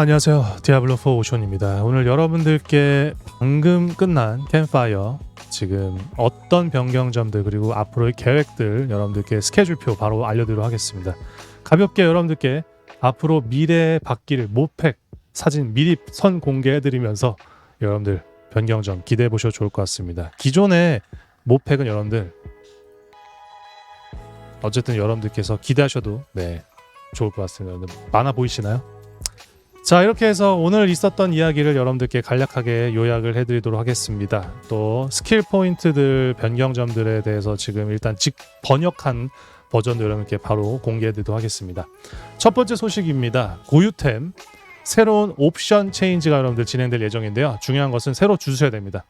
안녕하세요. 디아블로4 오션입니다. 오늘 여러분들께 방금 끝난 캠파이어 지금 어떤 변경점들 그리고 앞으로의 계획들 여러분들께 스케줄표 바로 알려드리도록 하겠습니다. 가볍게 여러분들께 앞으로 미래에 바뀔 모팩 사진 미리 선 공개해드리면서 여러분들 변경점 기대해 보셔도 좋을 것 같습니다. 기존의 모팩은 여러분들 어쨌든 여러분들께서 기대하셔도 네 좋을 것 같습니다. 많아 보이시나요? 자 이렇게 해서 오늘 있었던 이야기를 여러분들께 간략하게 요약을 해드리도록 하겠습니다. 또 스킬 포인트들 변경점들에 대해서 지금 일단 직 번역한 버전도 여러분께 바로 공개해드리도록 하겠습니다. 첫 번째 소식입니다. 고유템 새로운 옵션 체인지가 여러분들 진행될 예정인데요. 중요한 것은 새로 주셔야 됩니다.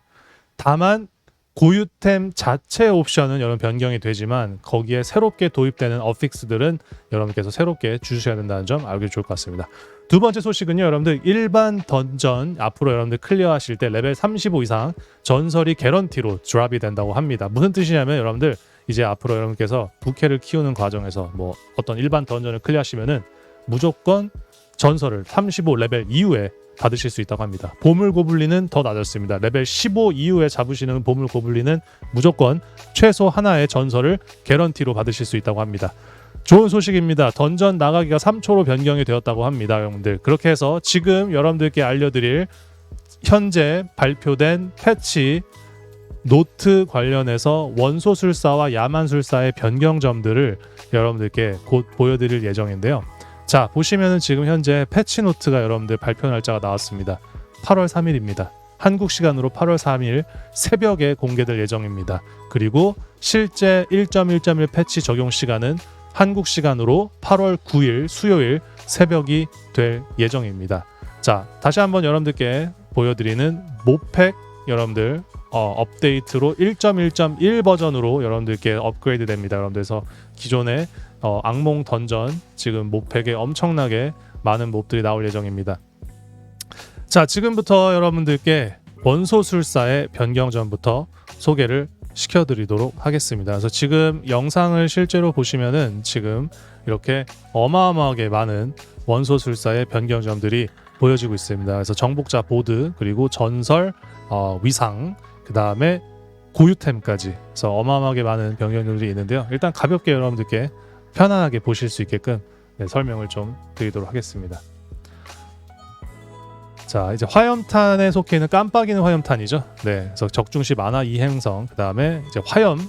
다만 고유템 자체 옵션은 여러분 변경이 되지만 거기에 새롭게 도입되는 어픽스들은 여러분께서 새롭게 주셔야 된다는 점 알기 좋을 것 같습니다. 두 번째 소식은요, 여러분들 일반 던전 앞으로 여러분들 클리어하실 때 레벨 35 이상 전설이 개런티로 드랍이 된다고 합니다. 무슨 뜻이냐면 여러분들 이제 앞으로 여러분께서 부캐를 키우는 과정에서 뭐 어떤 일반 던전을 클리어하시면은 무조건 전설을 35 레벨 이후에 받으실 수 있다고 합니다. 보물 고블린은 더 낮았습니다. 레벨 15 이후에 잡으시는 보물 고블린은 무조건 최소 하나의 전설을 개런티로 받으실 수 있다고 합니다. 좋은 소식입니다. 던전 나가기가 3초로 변경이 되었다고 합니다, 여러분들. 그렇게 해서 지금 여러분들께 알려드릴 현재 발표된 패치 노트 관련해서 원소술사와 야만술사의 변경점들을 여러분들께 곧 보여드릴 예정인데요. 자 보시면은 지금 현재 패치 노트가 여러분들 발표 날짜가 나왔습니다. 8월 3일입니다. 한국 시간으로 8월 3일 새벽에 공개될 예정입니다. 그리고 실제 1.1.1 패치 적용 시간은 한국 시간으로 8월 9일 수요일 새벽이 될 예정입니다. 자, 다시 한번 여러분들께 보여드리는 모팩 여러분들 어, 업데이트로 1.1.1 버전으로 여러분들께 업그레이드 됩니다. 여러분들서 기존의 어, 악몽 던전 지금 모팩에 엄청나게 많은 몹들이 나올 예정입니다. 자, 지금부터 여러분들께 원소술사의 변경점부터 소개를 시켜드리도록 하겠습니다. 그래서 지금 영상을 실제로 보시면은 지금 이렇게 어마어마하게 많은 원소술사의 변경점들이 보여지고 있습니다. 그래서 정복자 보드 그리고 전설 어, 위상 그 다음에 고유템까지 그래서 어마어마하게 많은 변경점들이 있는데요. 일단 가볍게 여러분들께 편안하게 보실 수 있게끔 네, 설명을 좀 드리도록 하겠습니다. 자 이제 화염탄에 속해 있는 깜빡이는 화염탄이죠. 네, 그래서 적중시 만화 이행성 그 다음에 이제 화염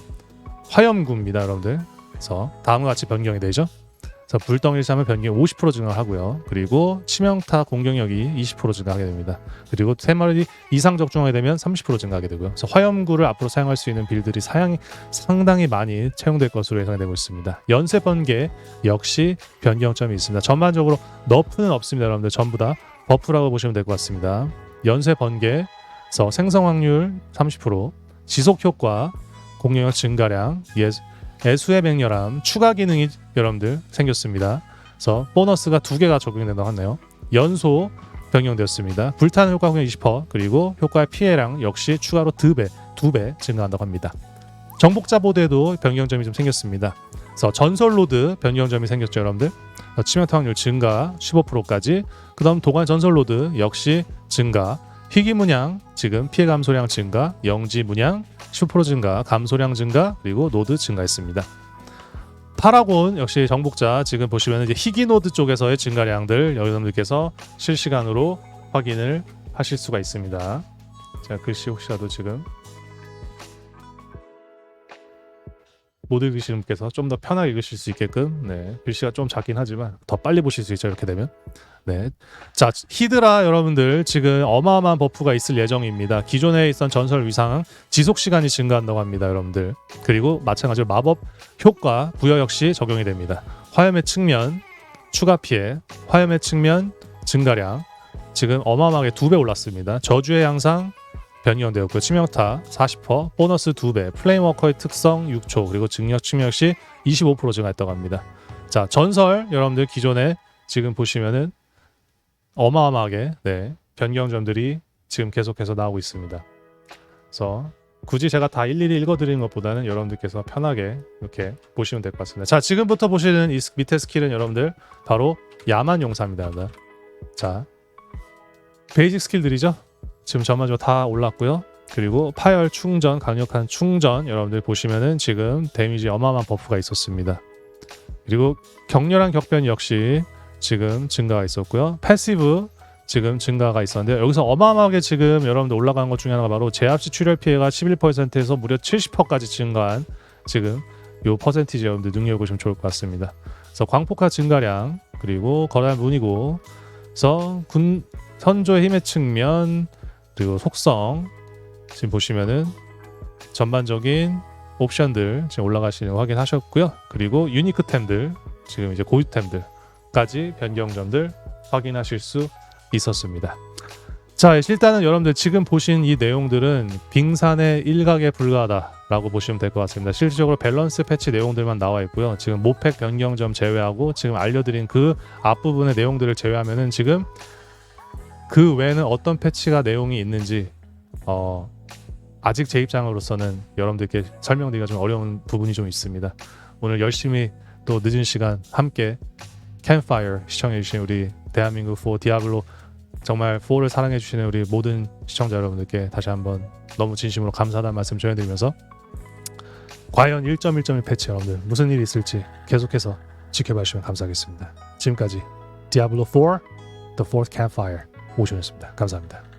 화염구입니다, 여러분들. 그래서 다음과 같이 변경이 되죠. 그래서 불덩이 샤면 변경이 50% 증가하고요. 그리고 치명타 공격력이 20% 증가하게 됩니다. 그리고 세 마리 이상 적중하게 되면 30% 증가하게 되고요. 그래서 화염구를 앞으로 사용할 수 있는 빌들이 사양 상당히 많이 채용될 것으로 예상되고 있습니다. 연쇄 번개 역시 변경점이 있습니다. 전반적으로 너프는 없습니다, 여러분들 전부 다 버프라고 보시면 될 것 같습니다. 연쇄 번개에서 생성 확률 30%, 지속 효과, 공격력 증가량, 예, 애수의 맹렬함 추가 기능이 여러분들 생겼습니다. 그래서 보너스가 두 개가 적용된다고 하네요. 연소 변경되었습니다. 불타는 효과 공격 20% 그리고 효과의 피해량 역시 추가로 두 배, 두배 증가한다고 합니다. 정복자 보드에도 변경점이 좀 생겼습니다. 그래서 전설 로드 변경점이 생겼죠, 여러분들. 치명타 확률 증가 15%까지. 그다음 도관 전설 로드 역시 증가. 희귀 문양 지금 피해 감소량 증가, 영지 문양 10% 증가, 감소량 증가, 그리고 노드 증가했습니다. 파라곤 역시 정복자 지금 보시면 이제 희귀 노드 쪽에서의 증가량들 여러분들께서 실시간으로 확인을 하실 수가 있습니다. 제가 글씨 혹시라도 지금 못 읽으시는 분께서 좀 더 편하게 읽으실 수 있게끔 네, 글씨가 좀 작긴 하지만 더 빨리 보실 수 있죠 이렇게 되면. 네. 자 히드라 여러분들 지금 어마어마한 버프가 있을 예정입니다. 기존에 있던 전설 위상 지속 시간이 증가한다고 합니다 여러분들. 그리고 마찬가지로 마법 효과 부여 역시 적용이 됩니다. 화염의 측면 추가 피해 화염의 측면 증가량. 지금 어마어마하게 두 배 올랐습니다. 저주의 양상 변경되었고 치명타 40% 보너스 2배 플레임워커의 특성 6초 그리고 증력 측면 역시 25% 증가했다고 합니다. 자 전설 여러분들 기존에 지금 보시면은 어마어마하게 네 변경점들이 지금 계속해서 나오고 있습니다. 그래서 굳이 제가 다 일일이 읽어드리는 것보다는 여러분들께서 편하게 이렇게 보시면 될 것 같습니다. 자 지금부터 보시는 이 스- 밑에 스킬은 여러분들 바로 야만 용사입니다 자 베이직 스킬들이죠. 지금 전반적으로 다 올랐고요. 그리고 파열 충전, 강력한 충전 여러분들 보시면은 지금 데미지 어마어마한 버프가 있었습니다. 그리고 격렬한 격변 역시 지금 증가가 있었고요. 패시브 지금 증가가 있었는데 여기서 어마어마하게 지금 여러분들 올라간 것 중에 하나가 바로 제압시 출혈 피해가 11%에서 무려 70%까지 증가한 지금 요 퍼센티지 여러분들 능력을 보시면 좋을 것 같습니다. 그래서 광폭화 증가량 그리고 거대한 문이고 그래서 군 선조의 힘의 측면 그리고 속성 지금 보시면은 전반적인 옵션들 지금 올라가시는 거 확인하셨고요. 그리고 유니크템들 지금 이제 고유템들까지 변경점들 확인하실 수 있었습니다. 자, 일단은 여러분들 지금 보신 이 내용들은 빙산의 일각에 불과하다라고 보시면 될 것 같습니다. 실질적으로 밸런스 패치 내용들만 나와 있고요. 지금 모팩 변경점 제외하고 지금 알려드린 그 앞부분의 내용들을 제외하면은 지금 그 외에는 어떤 패치가 내용이 있는지 어, 아직 제 입장으로서는 여러분들께 설명드리기가 좀 어려운 부분이 좀 있습니다. 오늘 열심히 또 늦은 시간 함께 캠파이어 시청해주신 우리 대한민국 4 디아블로 정말 4를 사랑해주시는 우리 모든 시청자 여러분들께 다시 한번 너무 진심으로 감사하다는 말씀 전해드리면서 과연 1.1.1 패치 여러분들 무슨 일이 있을지 계속해서 지켜봐 주시면 감사하겠습니다. 지금까지 디아블로 4 The Fourth Campfire 오션이었습니다. 감사합니다.